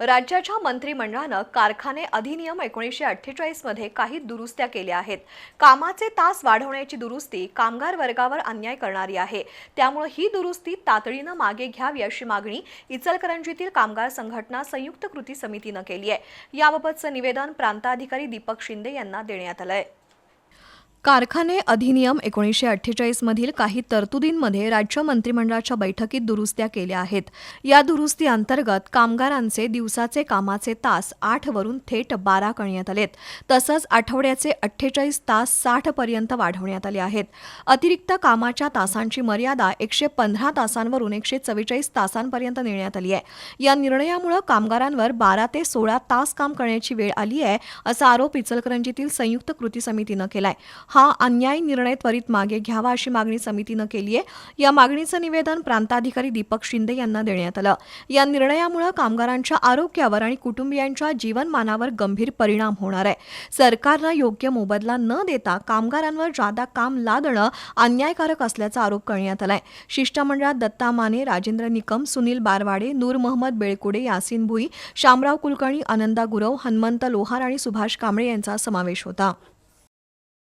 राज्याच्या मंत्रिमंडळानं कारखाने अधिनियम एकोणीसशे अठ्ठेचाळीसमध्ये काही दुरुस्त्या केल्या आहेत. कामाचे तास वाढवण्याची दुरुस्ती कामगार वर्गावर अन्याय करणारी आहे. त्यामुळे ही दुरुस्ती तातडीनं मागे घ्यावी अशी मागणी इचलकरंजीतील कामगार संघटना संयुक्त कृती समितीनं केली आहे. याबाबतचं निवेदन प्रांताधिकारी दीपक शिंदे यांना देण्यात आलं आहे कारखाने अधिनियम एकोणीसशे अठ्ठेचाळीसमधील काही तरतुदींमध्ये राज्य मंत्रिमंडळाच्या बैठकीत दुरुस्त्या केल्या आहेत. या दुरुस्ती अंतर्गत कामगारांचे दिवसाचे कामाचे तास आठवरून थेट बारा करण्यात आलेत. तसंच आठवड्याचे अठ्ठेचाळीस तास साठपर्यंत वाढवण्यात आले आहेत. अतिरिक्त कामाच्या तासांची मर्यादा एकशे पंधरा तासांवरून एकशे चव्वेचाळीस तासांपर्यंत नेण्यात आली आहे. या निर्णयामुळे कामगारांवर बारा ते सोळा तास काम करण्याची वेळ आली आहे असा आरोप इचलकरंजीतील संयुक्त कृती समितीनं केलाय. हा अन्याय निर्णय त्वरित मागे घ्यावा अशी मागणी समितीनं केली आहे. या मागणीचं निवेदन प्रांताधिकारी दीपक शिंदे यांना देण्यात आलं. या निर्णयामुळे कामगारांच्या आरोग्यावर आणि कुटुंबियांच्या जीवनमानावर गंभीर परिणाम होणार आहे. सरकारनं योग्य मोबदला न देता कामगारांवर जादा काम लादणं अन्यायकारक असल्याचा आरोप करण्यात आलाय. शिष्टमंडळात दत्ता माने राजेंद्र निकम सुनील बारवाडे नूर मोहम्मद बेळकुडे यासिन भुई शामराव कुलकर्णी आनंदा गुरव हनुमंत लोहार आणि सुभाष कांबळे यांचा समावेश होता.